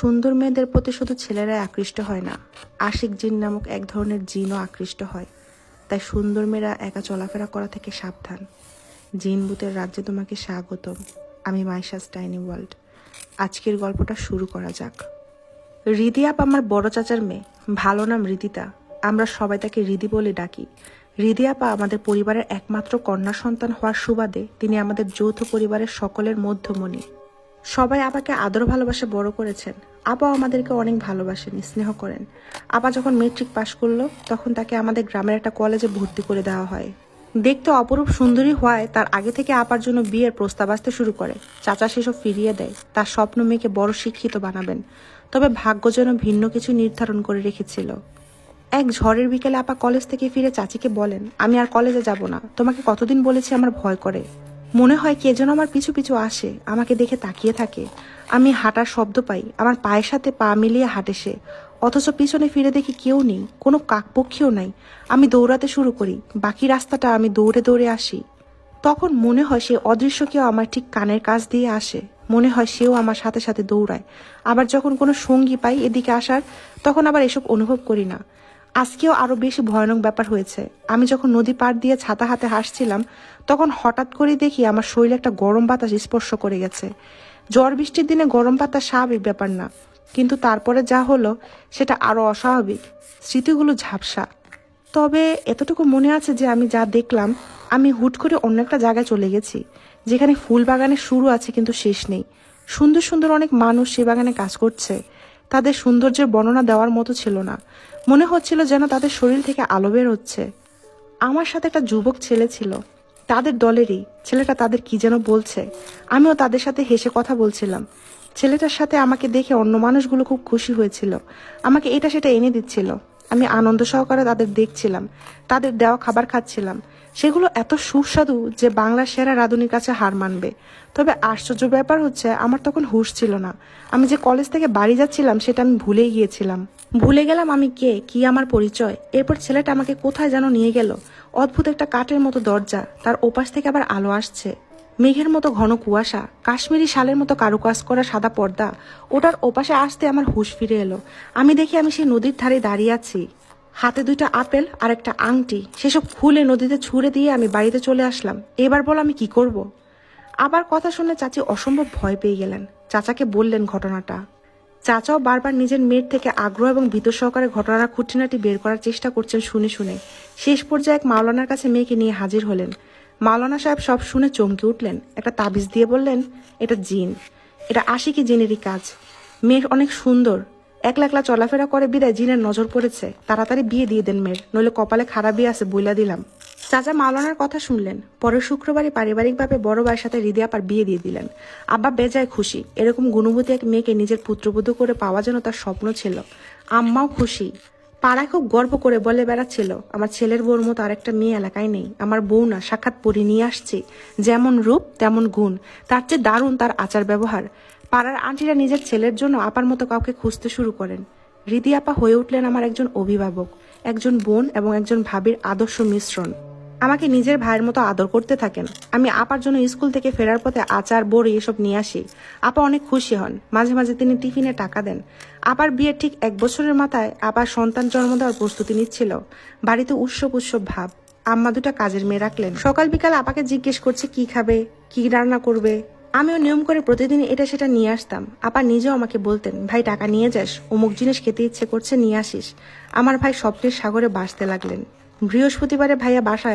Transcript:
সুন্দর মেয়েদের প্রতি শুধু ছেলেরাই আকৃষ্ট হয় না। আশিক জিন নামক এক ধরনের জিনও আকৃষ্ট হয়। তাই সুন্দর মেয়েরা একা চলাফেরা করা থেকে সাবধান। জিন বুতের রাজ্যে তোমাকে স্বাগতম। আমি মাইশাস টাইনি ওয়ার্ল্ড। আজকের গল্পটা শুরু করা যাক। রিদি আপ আমার বড় চাচার মেয়ে। ভালো নাম রিদিতা। আমরা সবাই তাকে রিদি বলে ডাকি। রিদি আপা আমাদের পরিবারের একমাত্র কন্যা সন্তান হওয়ার সুবাদে তিনি আমাদের যৌথ পরিবারের সকলের মধ্যমণি। সবাই আপাকে আদর ভালোবাসে বড় করেছেন। আপাও আমাদেরকে অনেক ভালোবাসেন, স্নেহ করেন। আপা যখন মেট্রিক পাশ করল, তখন তাকে আমাদের গ্রামের একটা কলেজে ভর্তি করে দেওয়া হয়। দেখতে অপরূপ সুন্দরী হওয়ায় তার আগে থেকে আপার জন্য বিয়ের প্রস্তাব আসতে শুরু করে। চাচা সেসব ফিরিয়ে দেয়, তার স্বপ্ন মেয়েকে বড় শিক্ষিত বানাবেন। তবে ভাগ্য যেন ভিন্ন কিছু নির্ধারণ করে রেখেছিল। এক ঝড়ের বিকেলে আপা কলেজ থেকে ফিরে চাচিকে বলেন, আমি আর কলেজে যাব না। তোমাকে কতদিন বলেছি আমার ভয় করে? মনে হয় কে যেন আমার পিছু পিছু আসে, আমাকে দেখে তাকিয়ে থাকে। আমি হাঁটার শব্দ পাই, আমার পায়ের সাথে পা মিলিয়ে হাঁটে সে। অথচ পিছনে ফিরে দেখি কেউ নেই, কোনো কাকপক্ষীও নাই। আমি দৌড়াতে শুরু করি, বাকি রাস্তাটা আমি দৌড়ে দৌড়ে আসি। তখন মনে হয় সে অদৃশ্য কেউ আমার ঠিক কানের কাছ দিয়ে আসে। মনে হয় সেও আমার সাথে সাথে দৌড়ায়। আবার যখন কোনো সঙ্গী পাই এদিকে আসার, তখন আবার এসব অনুভব করি না। আজকেও আরও বেশি ভয়ানক ব্যাপার হয়েছে। আমি যখন নদী পার দিয়ে ছাতা হাতে হাসছিলাম, তখন হঠাৎ করে দেখি আমার শরীরে একটা গরম বাতাস স্পর্শ করে গেছে। ঝড় বৃষ্টির দিনে গরম বাতাস স্বাভাবিক ব্যাপার না, কিন্তু তারপরে যা হলো, সেটা আরও অস্বাভাবিক, স্মৃতিগুলো ঝাপসা। তবে এতটুকু মনে আছে যে আমি যা দেখলাম, আমি হুট করে অন্য একটা জায়গায় চলে গেছি, যেখানে ফুল বাগানের শুরু আছে কিন্তু শেষ নেই। সুন্দর সুন্দর অনেক মানুষ সে বাগানে কাজ করছে। তাদের সৌন্দর্যের বর্ণনা দেওয়ার মতো ছিল না। মনে হচ্ছিল যেন তাদের শরীর থেকে আলো বের হচ্ছে। আমার সাথে একটা যুবক ছেলে ছিল। তাদের দলেরই। ছেলেটা তাদের কি যেন বলছে। আমিও তাদের সাথে হেসে কথা বলছিলাম। ছেলেটার সাথে আমাকে দেখে অন্য মানুষগুলো খুব খুশি হয়েছিল। আমাকে এটা সেটা এনে দিচ্ছিল। আমি আনন্দ সহকারে তাদের দেখছিলাম। তাদের দেওয়া খাবার খাচ্ছিলাম। সেগুলো এত সুস্বাদু যে বাংলার সেরা রাঁধুনির কাছে হার মানবে। তবে আশ্চর্য ব্যাপার হচ্ছে, আমার তখন হুঁশ ছিল না। আমি যে কলেজ থেকে বাড়ি যাচ্ছিলাম, সেটা আমি ভুলেই গিয়েছিলাম। ভুলে গেলাম আমি কে, কি আমার পরিচয়? এরপর ছেলেটা আমাকে কোথায় যেন নিয়ে গেল? অদ্ভুত একটা কাঠের মতো দরজা, তার ওপাশ থেকে আবার আলো আসছে। মেঘের মতো ঘন কুয়াশা, কাশ্মীরি শালের মতো কারুকাজ করা সাদা পর্দা, ওটার ওপাশে আসতে আমার হুঁশ ফিরে এলো। আমি দেখি আমি সেই নদীর ধারে দাঁড়িয়ে আছি। হাতে দুইটা আপেল আর একটা আংটি। সেসব খুলে নদীতে ছুঁড়ে দিয়ে আমি বাড়িতে চলে আসলাম। এবার বল আমি কি করব। আবার কথা শুনে চাচি অসম্ভব ভয় পেয়ে গেলেন। চাচাকে বললেন ঘটনাটা। চাচাও বারবার নিজের মেয়ের থেকে আগ্রহ এবং ভীত সহকারে ঘটনার খুঁটিনাটি বের করার চেষ্টা করছেন শুনে শুনে। শেষ পর্যায়ে এক মাওলানার কাছে মেয়েকে নিয়ে হাজির হলেন। মাওলানা সাহেব সব শুনে চমকে উঠলেন। একটা তাবিজ দিয়ে বললেন, এটা জিন। এটা আশিকি জিনেরই কাজ। মেয়ের অনেক সুন্দর। একলা একলা চলাফেরা করে বিদায় জিনের নজর পড়েছে। তাড়াতাড়ি বিয়ে দিয়ে দেন মেয়ের। নইলে কপালে খারাপই আছে বইলা দিলাম। চাচা মাওলানার কথা শুনলেন। পরের শুক্রবারই পারিবারিকভাবে বড় ভাইয়ের সাথে হৃদয় আপার বিয়ে দিয়ে দিলেন। আব্বা বেজায় খুশি। এরকম গুণবতী এক মেয়েকে নিজের পুত্রবধূ করে পাওয়া যেন তার স্বপ্ন ছিল। আম্মাও খুশি। পাড়ায় খুব গর্ব করে বলে বেড়াচ্ছিল, আমার ছেলের বউর মতো আরেকটা মেয়ে এলাকায় নেই। আমার বউ না, সাক্ষাৎ পরি নিয়ে আসছি। যেমন রূপ, তেমন গুণ। তার চেয়ে দারুণ তার আচার ব্যবহার পাড়ার আন্টিরা নিজের ছেলের জন্য আপার মতো কাউকে খুঁজতে শুরু করেন। রিদি আপা হয়ে উঠলেন আমার একজন অভিভাবক, একজন বোন এবং একজন ভাবির আদর্শ মিশ্রণ। আমাকে নিজের ভাইয়ের মতো আদর করতে থাকেন। আমি আপার জন্য স্কুল থেকে ফেরার পথে আচার, বড়ি এসব নিয়ে আসি। আপা অনেক খুশি হন। মাঝে মাঝে তিনি টিফিনে টাকা দেন। আপার বিয়ের ঠিক এক বছরের মাথায় আপার সন্তান জন্ম দেওয়ার প্রস্তুতি নিচ্ছিল। বাড়িতে উৎসব উৎসব ভাব। আম্মা দুটা কাজের মেয়ে রাখলেন। সকাল বিকাল আপাকে জিজ্ঞেস করছে, কি খাবে? কি রান্না করবে? আমিও নিয়ম করে প্রতিদিন এটা সেটা নিয়ে আসতাম। আপা নিজেও আমাকে বলতেন, ভাই, টাকা নিয়ে যাস, অমুক জিনিস খেতে ইচ্ছে করছে, নিয়ে আসিস। আমার ভাই স্বপ্নের সাগরে বাসতে লাগলেন। বৃহস্পতিবারে ভাইয়া বাসায়